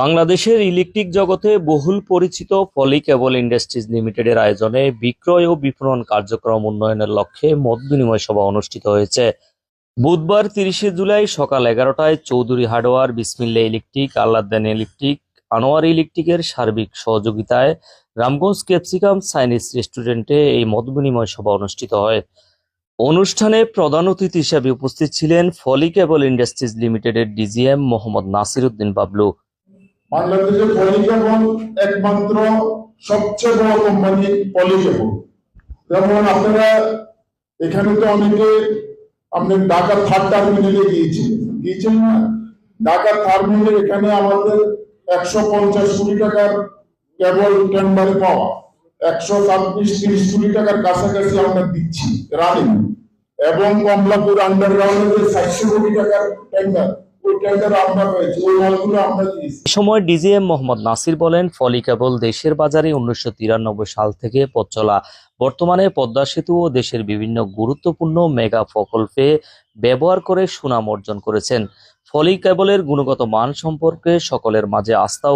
বাংলাদেশের ইলেকট্রিক জগতে বহুল পরিচিত পলি কেবল ইন্ডাস্ট্রিজ লিমিটেডের আয়োজনে বিক্রয় ও বিপণন কার্যক্রম উন্নয়নের লক্ষ্যে মত বিনিময় সভা অনুষ্ঠিত হয়েছে। বুধবার তিরিশে জুলাই সকাল এগারোটায় Chowdhury hardware, Bismillah electric Alladan electric, Anwar ইলেকট্রিকের সার্বিক সহযোগিতায় রামগঞ্জ ক্যাপসিকাম চাইনিজ রেস্টুরেন্টে এই মত বিনিময় সভা অনুষ্ঠিত হয়। অনুষ্ঠানে প্রধান অতিথি হিসেবে উপস্থিত ছিলেন ফলি কেবল ইন্ডাস্ট্রিজ লিমিটেডের ডিজিএম মোহাম্মদ নাসির উদ্দিন বাবলু। বাংলাদেশে পলিকেবল একমাত্র সবচেয়ে বড় কোম্পানি পলিকেবল। যেমন আপনারা, এখানে তো অনেকে আপনি ঢাকা থার্ড টার্মিনালে গিয়েছেন। গিয়েছেন না? ঢাকা টার্মিনাল এখানে আমাদের একশো পঞ্চাশ কোটি টাকার কেবল টেন্ডারে পাওয়া। একশো ছাব্বিশ তিরিশ কোটি টাকার কাছাকাছি আমরা দিচ্ছি রানিং এবং কমলাপুর আন্ডারগ্রাউন্ডের চারশো কোটি টাকার টেন্ডার সময় ডিজিএম মোহাম্মদ নাসির বলেন, ফলি কেবল দেশের বাজারে উনিশশো তিরানব্বই সাল থেকে পথ চলা, বর্তমানে পদ্মা সেতু ও দেশের বিভিন্ন গুরুত্বপূর্ণ মেগা প্রকল্পে ব্যবহার করে সুনাম অর্জন করেছেন। ফলি কেবলের গুণগত মান সম্পর্কে সকলের মাঝে আস্থা